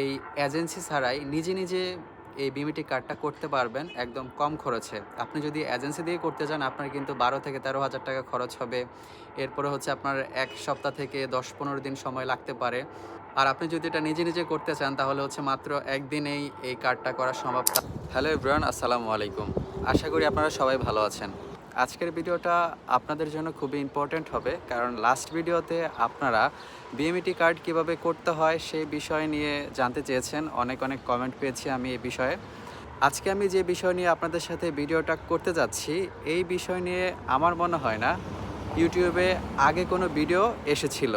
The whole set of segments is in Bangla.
এই এজেন্সি ছাড়াই নিজে নিজে এই বিমিটি কার্ডটা করতে পারবেন একদম কম খরচে। আপনি যদি এজেন্সি দিয়ে করতে যান, আপনার কিন্তু বারো থেকে তেরো হাজার টাকা খরচ হবে। এরপরে হচ্ছে আপনার এক সপ্তাহ থেকে দশ পনেরো দিন সময় লাগতে পারে। আর আপনি যদি এটা নিজে নিজে করতে চান, তাহলে হচ্ছে মাত্র একদিনেই এই কার্ডটা করা সম্ভব। হ্যালো ইব্রান আসসালামু আলাইকুম। আশা করি আপনারা সবাই ভালো আছেন। আজকের ভিডিওটা আপনাদের জন্য খুবই ইম্পর্ট্যান্ট হবে, কারণ লাস্ট ভিডিওতে আপনারা বিএমইটি কার্ড কীভাবে করতে হয় সেই বিষয় নিয়ে জানতে চেয়েছেন, অনেক অনেক কমেন্ট পেয়েছি আমি এই বিষয়ে। আজকে আমি যে বিষয় নিয়ে আপনাদের সাথে ভিডিওটা করতে যাচ্ছি, এই বিষয় নিয়ে আমার মনে হয় না ইউটিউবে আগে কোনো ভিডিও এসেছিল।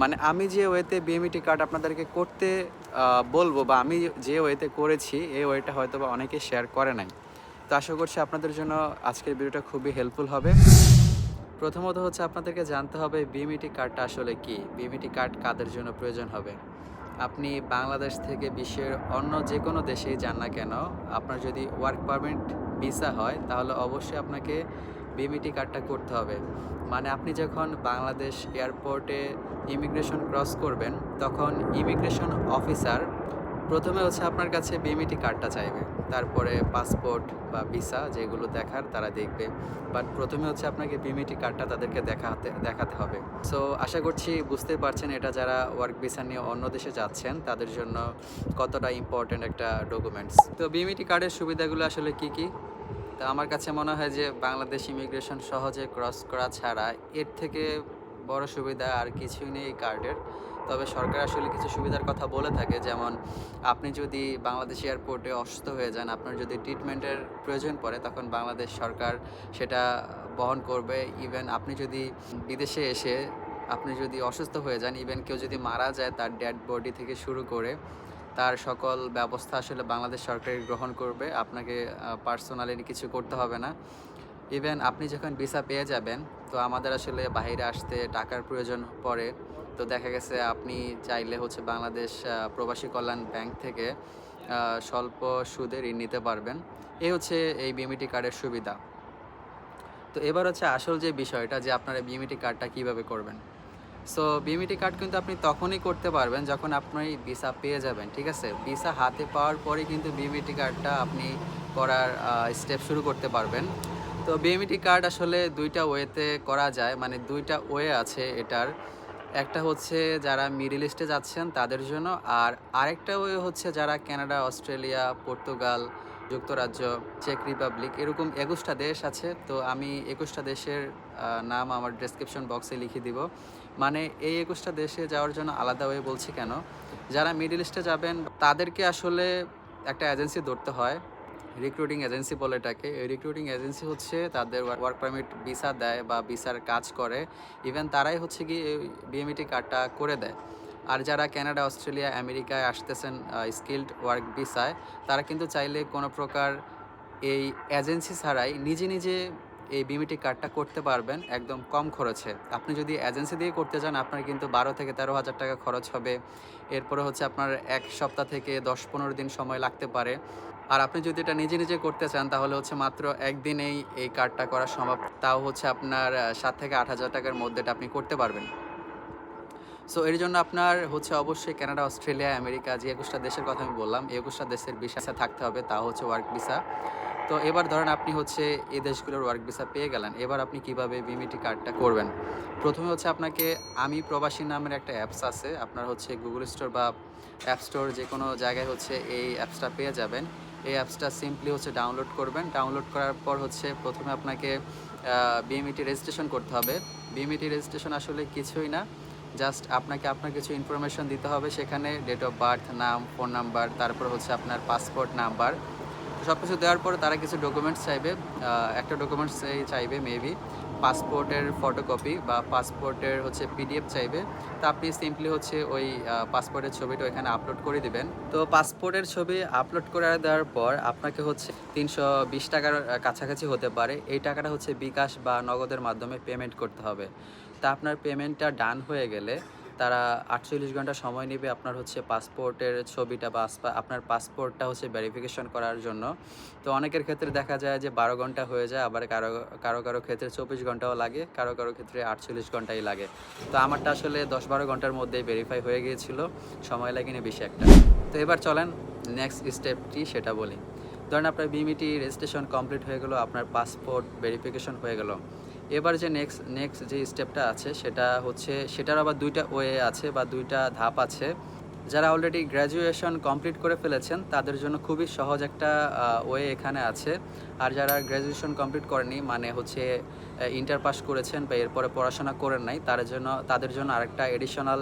মানে আমি যে ওয়েতে বিএমইটি কার্ড আপনাদেরকে করতে বলব বা আমি যে ওয়েতে করেছি, এই ওয়েটা হয়তো বা অনেকে শেয়ার করে নাই। তো আশা করছি আপনাদের জন্য আজকের ভিডিওটা খুবই হেল্পফুল হবে। প্রথমত হচ্ছে আপনাদেরকে জানতে হবে বিএমইটি কার্ডটা আসলে কি? বিএমইটি কার্ড কাদের জন্য প্রয়োজন হবে? আপনি বাংলাদেশ থেকে বিশ্বের অন্য যে কোনো দেশেই যান না কেন, আপনার যদি ওয়ার্ক পারমিট ভিসা হয়, তাহলে অবশ্যই আপনাকে বিএমইটি কার্ডটা করতে হবে। মানে আপনি যখন বাংলাদেশ এয়ারপোর্টে ইমিগ্রেশন ক্রস করবেন, তখন ইমিগ্রেশন অফিসার প্রথমে হচ্ছে আপনার কাছে বিএমইটি কার্ডটা চাইবে। তারপরে পাসপোর্ট বা ভিসা যেগুলো দেখার তারা দেখবে। বাট প্রথমে হচ্ছে আপনাকে বিএমইটি কার্ডটা তাদেরকে দেখাতে দেখাতে হবে। সো, আশা করছি বুঝতে পারছেন এটা যারা ওয়ার্ক ভিসা নিয়ে অন্য দেশে যাচ্ছেন, তাদের জন্য কতটা ইম্পর্ট্যান্ট একটা ডকুমেন্টস তো বিএমইটি কার্ডের সুবিধাগুলো আসলে কি কি? তো আমার কাছে মনে হয় যে বাংলাদেশ ইমিগ্রেশন সহজে ক্রস করা ছাড়া এর থেকে বড় সুবিধা আর কিছুই নেই কার্ডের। তবে সরকার আসলে কিছু সুবিধার কথা বলে থাকে, যেমন আপনি যদি বাংলাদেশ এয়ারপোর্টে অসুস্থ হয়ে যান, আপনার যদি ট্রিটমেন্টের প্রয়োজন পড়ে, তখন বাংলাদেশ সরকার সেটা বহন করবে। ইভেন আপনি যদি বিদেশে এসে আপনি যদি অসুস্থ হয়ে যান ইভেন কেউ যদি মারা যায় তার ডেড বডি থেকে শুরু করে, তার সকল ব্যবস্থা আসলে বাংলাদেশ সরকারই গ্রহণ করবে। আপনাকে পার্সোনালি কিছু করতে হবে না। ইভেন আপনি যখন ভিসা পেয়ে যাবেন, তো আমাদের আসলে বাইরে আসতে টাকার প্রয়োজন পড়ে। তো দেখা গেছে আপনি চাইলে হচ্ছে বাংলাদেশ প্রবাসী কল্যাণ ব্যাংক থেকে স্বল্প সুদে ঋণ নিতে পারবেন। এই হচ্ছে এই বিএমইটি কার্ডের সুবিধা। তো এবার হচ্ছে আসল যে বিষয়টা যে আপনারা বিএমইটি কার্ডটা কীভাবে করবেন। সো বিএমইটি কার্ড কিন্তু আপনি তখনই করতে পারবেন যখন আপনি ভিসা পেয়ে যাবেন, ঠিক আছে? ভিসা হাতে পাওয়ার পরে কিন্তু বিএমইটি কার্ডটা আপনি করার স্টেপ শুরু করতে পারবেন। তো বিএমইটি কার্ড আসলে দুইটা ওয়েতে করা যায় মানে দুইটা ওয়ে আছে এটার। একটা হচ্ছে যারা মিডিল ইস্টে যাচ্ছেন তাদের জন্য, আর আরেকটা হচ্ছে যারা কানাডা, অস্ট্রেলিয়া, পর্তুগাল, যুক্তরাজ্য, চেক রিপাবলিক এরকম একুশটা দেশ আছে। তো আমি একুশটা দেশের নাম আমার ডেসক্রিপশন বক্সে লিখে দিব। মানে এই একুশটা দেশে যাওয়ার জন্য আলাদা ওয়ে বলছি কেন? যারা মিডিল ইস্টে যাবেন, তাদেরকে আসলে একটা এজেন্সি ধরতে হয়। রিক্রুটিং এজেন্সি বলে এটাকে। এই রিক্রুটিং এজেন্সি হচ্ছে তাদের ওয়ার্ক পারমিট ভিসা দেয় বা ভিসার কাজ করে। ইভেন তারাই হচ্ছে কি বিএমইটি কার্ডটা করে দেয়। আর যারা কানাডা অস্ট্রেলিয়া আমেরিকায় আসতেছেন স্কিল্ড ওয়ার্ক ভিসায় তারা কিন্তু চাইলে কোনো প্রকার এই এজেন্সি ছাড়াই নিজে নিজে এই বিমিটি কার্ডটা করতে পারবেন একদম কম খরচে। আপনি যদি এজেন্সি দিয়ে করতে যান, আপনার কিন্তু বারো থেকে তেরো হাজার টাকা খরচ হবে। এরপরে হচ্ছে আপনার এক সপ্তাহ থেকে দশ পনেরো দিন সময় লাগতে পারে। আর আপনি যদি এটা নিজে নিজে করতে চান, তাহলে হচ্ছে মাত্র একদিনেই এই কার্ডটা করা সম্ভব। তাও হচ্ছে আপনার সাত থেকে আট হাজার টাকার মধ্যে এটা আপনি করতে পারবেন। সো এর জন্য আপনার হচ্ছে অবশ্যই কানাডা, অস্ট্রেলিয়া, আমেরিকা, যে একুশটা দেশের কথা আমি বললাম, এই একুশটা দেশের ভিসা থাকতে হবে তা হচ্ছে ওয়ার্ক ভিসা তো এবার ধরেন আপনি হচ্ছে এই দেশগুলোর ওয়ার্ক ভিসা পেয়ে গেলেন, এবার আপনি কীভাবে বিমিটি কার্ডটা করবেন? প্রথমে হচ্ছে আপনাকে আমি প্রবাসী নামের একটা অ্যাপস আছে, আপনার হচ্ছে গুগল স্টোর বা অ্যাপ স্টোর যে কোনো জায়গায় হচ্ছে এই অ্যাপসটা পেয়ে যাবেন। এই অ্যাপসটা সিম্পলি হচ্ছে ডাউনলোড করবেন। ডাউনলোড করার পর হচ্ছে প্রথমে আপনাকে বিএমইটি রেজিস্ট্রেশন করতে হবে। বিএমইটি রেজিস্ট্রেশন আসলে কিছুই না। জাস্ট আপনাকে আপনার কিছু ইনফরমেশন দিতে হবে সেখানে ডেট অফ বার্থ নাম ফোন নাম্বার তারপর হচ্ছে আপনার পাসপোর্ট নাম্বার সব কিছু দেওয়ার পরে তারা কিছু ডকুমেন্টস চাইবে একটা ডকুমেন্টস চাইবে মেবি পাসপোর্টের ফটোকপি বা পাসপোর্টের হচ্ছে পিডিএফ চাইবে। তা আপনি সিম্পলি হচ্ছে ওই পাসপোর্টের ছবিটা ওখানে আপলোড করে দিবেন। তো পাসপোর্টের ছবি আপলোড করে দেওয়ার পর আপনাকে হচ্ছে তিনশো বিশ টাকার কাছাকাছি হতে পারে। এই টাকাটা হচ্ছে বিকাশ বা নগদের মাধ্যমে পেমেন্ট করতে হবে। তা আপনার পেমেন্টটা ডান হয়ে গেলে তারা আটচল্লিশ ঘণ্টা সময় নেবে আপনার হচ্ছে পাসপোর্টের ছবিটা বা আপনার পাসপোর্টটা হচ্ছে ভেরিফিকেশন করার জন্য। তো অনেকের ক্ষেত্রে দেখা যায় যে বারো ঘণ্টা হয়ে যায়, আবার কারও কারও কারও ক্ষেত্রে চব্বিশ ঘন্টাও লাগে, কারও কারও ক্ষেত্রে আটচল্লিশ ঘন্টাই লাগে। তো আমারটা আসলে দশ বারো ঘণ্টার মধ্যেই ভেরিফাই হয়ে গিয়েছিল, সময় লাগেনি বেশি একটা। তো এবার চলেন নেক্সট স্টেপটি সেটা বলি। ধরেন আপনার বিমিটি রেজিস্ট্রেশন কমপ্লিট হয়ে গেলো, আপনার পাসপোর্ট ভেরিফিকেশন হয়ে গেল। এবার যে নেক্সট নেক্সট যে স্টেপটা আছে, সেটা হচ্ছে, সেটার আবার দুইটা ওয়ে আছে বা দুইটা ধাপ আছে। যারা অলরেডি গ্র্যাজুয়েশন কমপ্লিট করে ফেলেছেন, তাদের জন্য খুবই সহজ একটা ওয়ে এখানে আছে। আর যারা গ্র্যাজুয়েশন কমপ্লিট করেনি মানে হচ্ছে ইন্টার পাস করেছেন বা এরপরে পড়াশোনা করেন নাই তার জন্য, তাদের জন্য আরেকটা এডিশনাল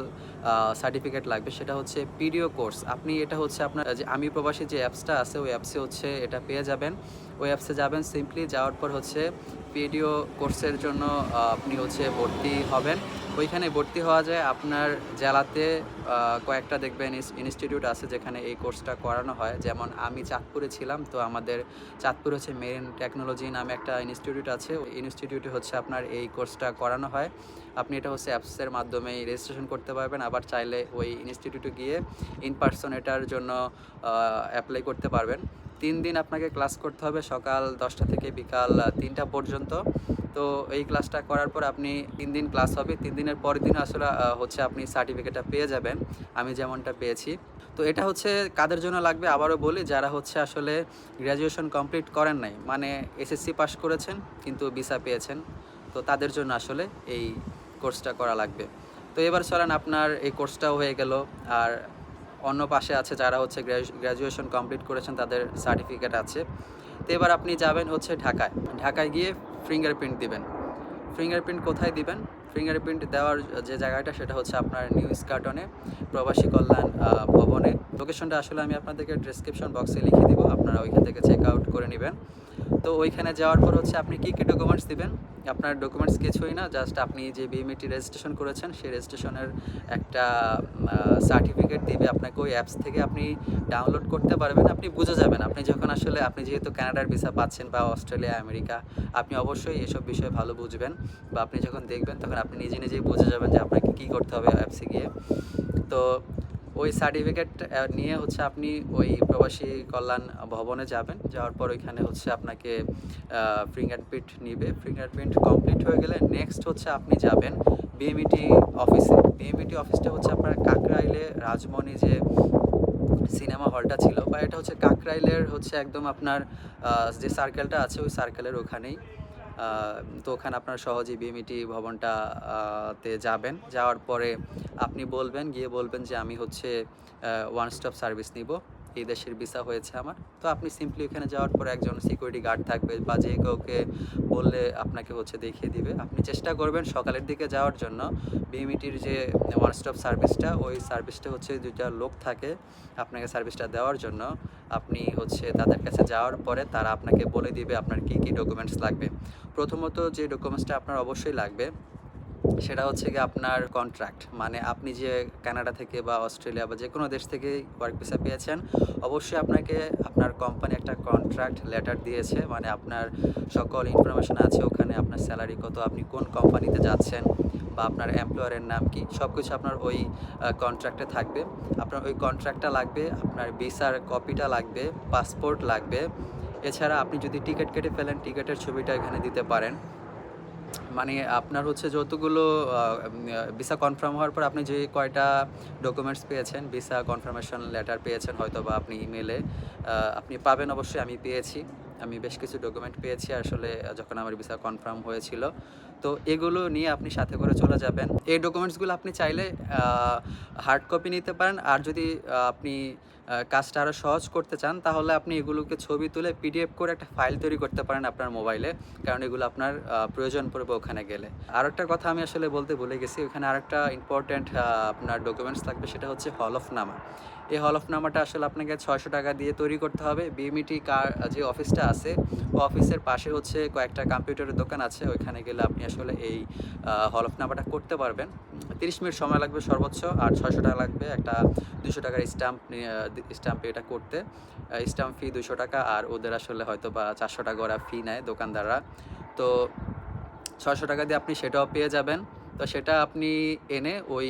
সার্টিফিকেট লাগবে। সেটা হচ্ছে পিডিও কোর্স আপনি, এটা হচ্ছে আপনার, যে আমি প্রবাসী যে অ্যাপসটা আছে, ওই অ্যাপসে হচ্ছে এটা পেয়ে যাবেন। ওই অ্যাপসে যাবেন। সিম্পলি যাওয়ার পর হচ্ছে পিডিও কোর্সের জন্য আপনি হচ্ছে ভর্তি হবেন। ওইখানে ভর্তি হওয়া যায়। আপনার জেলাতে কয়েকটা দেখবেন ইনস্টিটিউট আছে যেখানে এই কোর্সটা করানো হয়। যেমন আমি চাঁদপুরে ছিলাম, তো আমাদের চাঁদপুর হচ্ছে মেরিন টেকনোলজি নামে একটা ইনস্টিটিউট আছে। ওই ইনস্টিটিউটে হচ্ছে আপনার এই কোর্সটা করানো হয়। আপনি এটা হচ্ছে অ্যাপসের মাধ্যমে রেজিস্ট্রেশন করতে পারবেন। আবার চাইলে ওই ইনস্টিটিউটে গিয়ে ইন পার্সন এটার জন্য অ্যাপ্লাই করতে পারবেন। তিন দিন আপনাকে ক্লাস করতে হবে সকাল দশটা থেকে বিকাল তিনটা পর্যন্ত। তো এই ক্লাসটা করার পর আপনি তিন দিন ক্লাস হবে। তিন দিনের পরের দিন আসলে হচ্ছে আপনি সার্টিফিকেটটা পেয়ে যাবেন। আমি যেমনটা পেয়েছি। তো এটা হচ্ছে কাদের জন্য লাগবে আবারও বলি, যারা হচ্ছে আসলে গ্র্যাজুয়েশন কমপ্লিট করেন নাই মানে এসএসসি পাস করেছেন কিন্তু ভিসা পেয়েছেন, তো তাদের জন্য আসলে এই কোর্সটা করা লাগবে। তো এবার চলেন, আপনার এই কোর্সটাও হয়ে গেল। আর অন্য পাশে আছে যারা হচ্ছে গ্র্যাজুয়েশন কমপ্লিট করেছেন, তাদের সার্টিফিকেট আছে। তো এবার আপনি যাবেন হচ্ছে ঢাকায়। ঢাকায় গিয়ে ফিঙ্গারপ্রিন্ট দিবেন। ফিঙ্গারপ্রিন্ট কোথায় দিবেন? ফিঙ্গারপ্রিন্ট দেওয়ার যে জায়গাটা, সেটা হচ্ছে আপনার নিউজ কার্টনে প্রবাসী কল্যাণ ভবনে। লোকেশনটা আসলে আমি আপনাদেরকে ডিসক্রিপশন বক্সে লিখে দিব। আপনারা ওইখান থেকে চেক আউট করে নেবেন। তো ওইখানে যাওয়ার পর হচ্ছে আপনি কী কী ডকুমেন্টস দিবেন? আপনার ডকুমেন্টস কিছুই না জাস্ট আপনি যে বিএমইটি রেজিস্ট্রেশন করেছেন, সেই রেজিস্ট্রেশনের একটা সার্টিফিকেট দিবে আপনাকে ওই অ্যাপস থেকে। আপনি ডাউনলোড করতে পারবেন, আপনি বুঝে যাবেন। আপনি যখন আসলে, আপনি যেহেতু কানাডার ভিসা পাচ্ছেন বা অস্ট্রেলিয়া আমেরিকা আপনি অবশ্যই এসব বিষয়ে ভালো বুঝবেন বা আপনি যখন দেখবেন, তখন আপনি নিজে নিজেই বুঝে যাবেন যে আপনাকে কী করতে হবে অ্যাপসে গিয়ে। তো ওই সার্টিফিকেট নিয়ে হচ্ছে আপনি ওই প্রবাসী কল্যাণ ভবনে যাবেন। যাওয়ার পর ওইখানে হচ্ছে আপনাকে ফিঙ্গারপ্রিন্ট নিবে। ফিঙ্গারপ্রিন্ট কমপ্লিট হয়ে গেলে নেক্সট হচ্ছে আপনি যাবেন বিএমইটি অফিসে বিএমইটি অফিসটা হচ্ছে আপনার কাকরাইলে রাজমণি যে সিনেমা হলটা ছিল, বা এটা হচ্ছে কাকরাইলের হচ্ছে একদম আপনার যে সার্কেলটা আছে ওই সার্কেলের ওখানেই। তো ওখানে আপনার সহজেই বিএমইটি ভবনটা তে যাবেন। যাওয়ার পরে আপনি বলবেন, গিয়ে বলবেন যে আমি হচ্ছে ওয়ান স্টপ সার্ভিস নিব। এই দেশের ভিসা হয়েছে আমার। তো আপনি সিম্পলি ওখানে যাওয়ার পরে একজন সিকিউরিটি গার্ড থাকবে বা যে কাউকে বললে আপনাকে হচ্ছে দেখিয়ে দিবে। আপনি চেষ্টা করবেন সকালের দিকে যাওয়ার জন্য। বিএমইটির যে ওয়ান স্টপ সার্ভিসটা ওই সার্ভিসটা হচ্ছে দুইটা লোক থাকে আপনাকে সার্ভিসটা দেওয়ার জন্য। আপনি হচ্ছে তাদের কাছে যাওয়ার পরে তারা আপনাকে বলে দিবে আপনার কী কী ডকুমেন্টস লাগবে। প্রথমত যে ডকুমেন্টসটা আপনার অবশ্যই লাগবে সেটা হচ্ছে কি আপনার কন্ট্রাক্ট মানে আপনি যে কানাডা থেকে বা অস্ট্রেলিয়া বা যে কোনো দেশ থেকে ওয়ার্ক ভিসা পেয়েছেন, অবশ্যই আপনাকে আপনার কোম্পানি একটা কন্ট্রাক্ট লেটার দিয়েছে মানে আপনার সকল ইনফরমেশন আছে ওখানে, আপনার স্যালারি কত, আপনি কোন কোম্পানিতে যাচ্ছেন বা আপনার এমপ্লয়ারের নাম কি সব কিছু আপনার ওই কন্ট্রাক্টে থাকবে। আপনার ওই কন্ট্রাক্টটা লাগবে, আপনার ভিসার কপিটা লাগবে পাসপোর্ট লাগবে। এছাড়া আপনি যদি টিকিট কেটে ফেলেন টিকিটের ছবিটা এখানে দিতে পারেন। মানে আপনার হচ্ছে যতগুলো ভিসা কনফার্ম হওয়ার পর আপনি যে কয়টা ডকুমেন্টস পেয়েছেন ভিসা কনফার্মেশন লেটার পেয়েছেন হয়তো বা আপনি ইমেলে আপনি পাবেন অবশ্যই, আমি পেয়েছি, আমি বেশ কিছু ডকুমেন্ট পেয়েছি। আসলে যখন আমার ভিসা কনফার্ম হয়েছিল তো এগুলো নিয়ে আপনি সাথে করে চলে যাবেন। এই ডকুমেন্টসগুলো আপনি চাইলে হার্ড কপি নিতে পারেন। আর যদি আপনি কাজটা আরও সহজ করতে চান, তাহলে আপনি এগুলোকে ছবি তুলে পিডিএফ করে একটা ফাইল তৈরি করতে পারেন আপনার মোবাইলে কারণ এগুলো আপনার প্রয়োজন পড়বে ওখানে গেলে। আর একটা কথা আমি আসলে বলতে ভুলে গেছি, ওখানে আরেকটা ইম্পর্ট্যান্ট আপনার ডকুমেন্টস থাকবে, সেটা হচ্ছে হলফনামা। এই হলফনামাটা আসলে আপনাকে ছয়শো টাকা দিয়ে তৈরি করতে হবে। বিএমইটি কার যে অফিসটা আছে অফিসের পাশে হচ্ছে কয়েকটা কম্পিউটারের দোকান আছে। ওইখানে গেলে আপনি আসলে এই হলফনামাটা করতে পারবেন। তিরিশ মিনিট সময় লাগবে সর্বোচ্চ, আর ছয়শো টাকা লাগবে একটা দুশো টাকার স্ট্যাম্প স্ট্যাম্পে এটা করতে। স্ট্যাম্প ফি দুশো টাকা, আর ওদের আসলে হয়তো বা চারশো টাকা ওরা ফি নেয় দোকানদাররা। তো ছয়শো টাকা দিয়ে আপনি সেটাও পেয়ে যাবেন। তো সেটা আপনি এনে ওই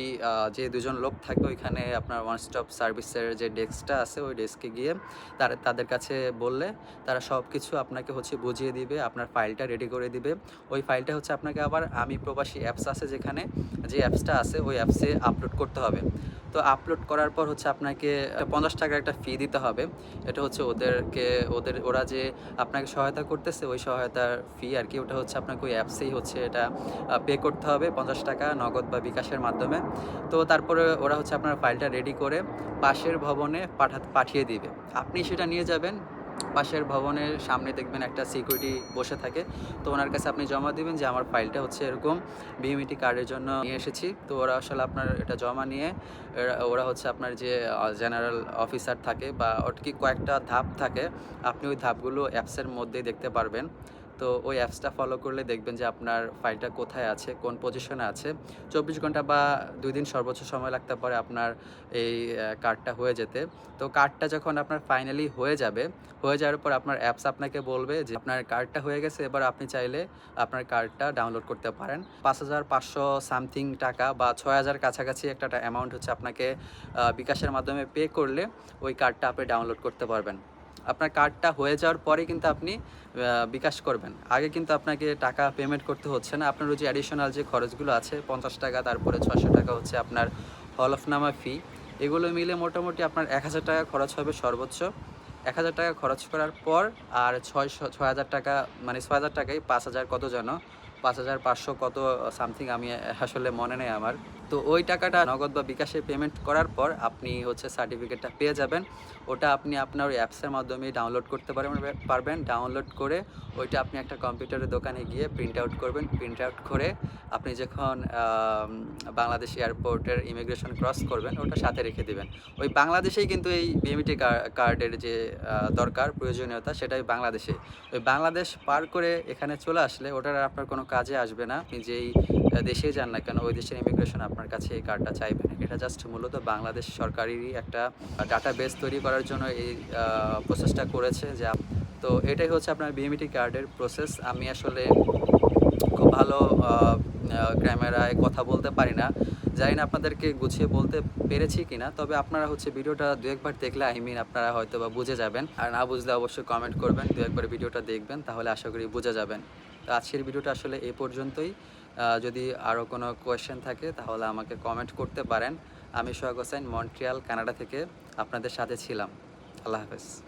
যে দুজন লোক থাকে ওইখানে আপনার ওয়ান স্টপ সার্ভিসের যে ডেস্কটা আছে ওই ডেস্কে গিয়ে তার, তাদের কাছে বললে তারা সব কিছু আপনাকে হচ্ছে বুঝিয়ে দিবে, আপনার ফাইলটা রেডি করে দিবে। ওই ফাইলটা হচ্ছে আপনাকে আবার আমি প্রবাসী অ্যাপস আছে যেখানে যে অ্যাপসটা আছে ওই অ্যাপসে আপলোড করতে হবে। তো আপলোড করার পর হচ্ছে আপনাকে পঞ্চাশ টাকার একটা ফি দিতে হবে। এটা হচ্ছে ওদেরকে, ওদের, ওরা যে আপনাকে সহায়তা করতেছে, ওই সহায়তার ফি আর কি, ওটা হচ্ছে আপনাকে ওই অ্যাপসেই হচ্ছে এটা পে করতে হবে পঞ্চাশ টাকা নগদ বা বিকাশের মাধ্যমে। তো তারপরে ওরা হচ্ছে আপনার ফাইলটা রেডি করে পাশের ভবনে পাঠা, পাঠিয়ে দিবে। আপনি সেটা নিয়ে যাবেন পাশের ভবনের সামনে দেখবেন একটা সিকিউরিটি বসে থাকে। তো ওনার কাছে আপনি জমা দিবেন যে, আমার ফাইলটা হচ্ছে এরকম বিএমইটি কার্ডের জন্য নিয়ে এসেছি। তো ওরা আসলে আপনার এটা জমা নিয়ে ওরা হচ্ছে আপনার যে জেনারেল অফিসার থাকে বা ওর কি কয়েকটা ধাপ থাকে, আপনি ওই ধাপগুলো অ্যাপসের মধ্যেই দেখতে পারবেন। তো ওই অ্যাপসটা ফলো করলে দেখবেন যে আপনার ফাইলটা কোথায় আছে, কোন পজিশনে আছে। চব্বিশ ঘণ্টা বা দুই দিন সর্বোচ্চ সময় লাগতে পারে আপনার এই কার্ডটা হয়ে যেতে। তো কার্ডটা যখন আপনার ফাইনালি হয়ে যাবে, হয়ে যাওয়ার পর আপনার অ্যাপস আপনাকে বলবে যে আপনার কার্ডটা হয়ে গেছে, এবার আপনি চাইলে আপনার কার্ডটা ডাউনলোড করতে পারেন। পাঁচ হাজার পাঁচশো সামথিং টাকা বা ছয় হাজার কাছাকাছি একটা অ্যামাউন্ট হচ্ছে আপনাকে বিকাশের মাধ্যমে পে করলে ওই কার্ডটা আপনি ডাউনলোড করতে পারবেন। আপনার কার্ডটা হয়ে যাওয়ার পরে কিন্তু আপনি বিকাশ করবেন। আগে কিন্তু আপনাকে টাকা পেমেন্ট করতে হচ্ছে না। আপনার ওই যে অ্যাডিশনাল যে খরচগুলো আছে, পঞ্চাশ টাকা, তারপরে ছশো টাকা হচ্ছে আপনার হলফনামা ফি এগুলো মিলে মোটামুটি আপনার এক হাজার টাকা খরচ হবে সর্বোচ্চ। এক হাজার টাকা খরচ করার পর আর ছয়শো, ছয় হাজার টাকা মানে ছয় হাজার টাকায় পাঁচ হাজার কত যেন পাঁচ হাজার পাঁচশো কত সামথিং আমি আসলে মনে নেই আমার। তো ওই টাকাটা নগদ বা বিকাশে পেমেন্ট করার পর আপনি হচ্ছে সার্টিফিকেটটা পেয়ে যাবেন। ওটা আপনি আপনার ওই অ্যাপসের মাধ্যমে ডাউনলোড করতে পারবেন পারবেন। ডাউনলোড করে ওইটা আপনি একটা কম্পিউটারের দোকানে গিয়ে প্রিন্ট আউট করবেন। প্রিন্ট আউট করে আপনি যখন বাংলাদেশ এয়ারপোর্টের ইমিগ্রেশন ক্রস করবেন, ওটা সাথে রেখে দেবেন। ওই বাংলাদেশেই কিন্তু এই বিএমটি কার্ডের যে দরকার, প্রয়োজনীয়তা সেটাই বাংলাদেশে। ওই বাংলাদেশ পার করে এখানে চলে আসলে ওটার আপনার কোনো কাজে আসবে না। আপনি যেই দেশেই যান না কেন, ওই দেশের ইমিগ্রেশন আপনার কাছে এই কার্ডটা চাইবে না এটা জাস্ট মূলত বাংলাদেশ সরকারেরই একটা ডাটা বেস তৈরি করার জন্য এই প্রসেসটা করেছে যে তো এটাই হচ্ছে আপনার বিএমটি কার্ডের প্রসেস আমি আসলে খুব ভালো ক্যামেরায় কথা বলতে পারি না। জানি না আপনাদেরকে গুছিয়ে বলতে পেরেছি কি না তবে আপনারা হচ্ছে ভিডিওটা দু একবার দেখলে আই মিন আপনারা হয়তো বা বুঝে যাবেন। আর না বুঝলে অবশ্যই কমেন্ট করবেন, দু একবার ভিডিওটা দেখবেন, তাহলে আশা করি বুঝে যাবেন। তো আজকের ভিডিওটা আসলে এ পর্যন্তই। যদি আরও কোনো কোয়েশ্চেন থাকে, তাহলে আমাকে কমেন্ট করতে পারেন। আমি সোহাগ হোসেন, মন্ট্রিয়াল, কানাডা থেকে আপনাদের সাথে ছিলাম। আল্লাহ হাফেজ।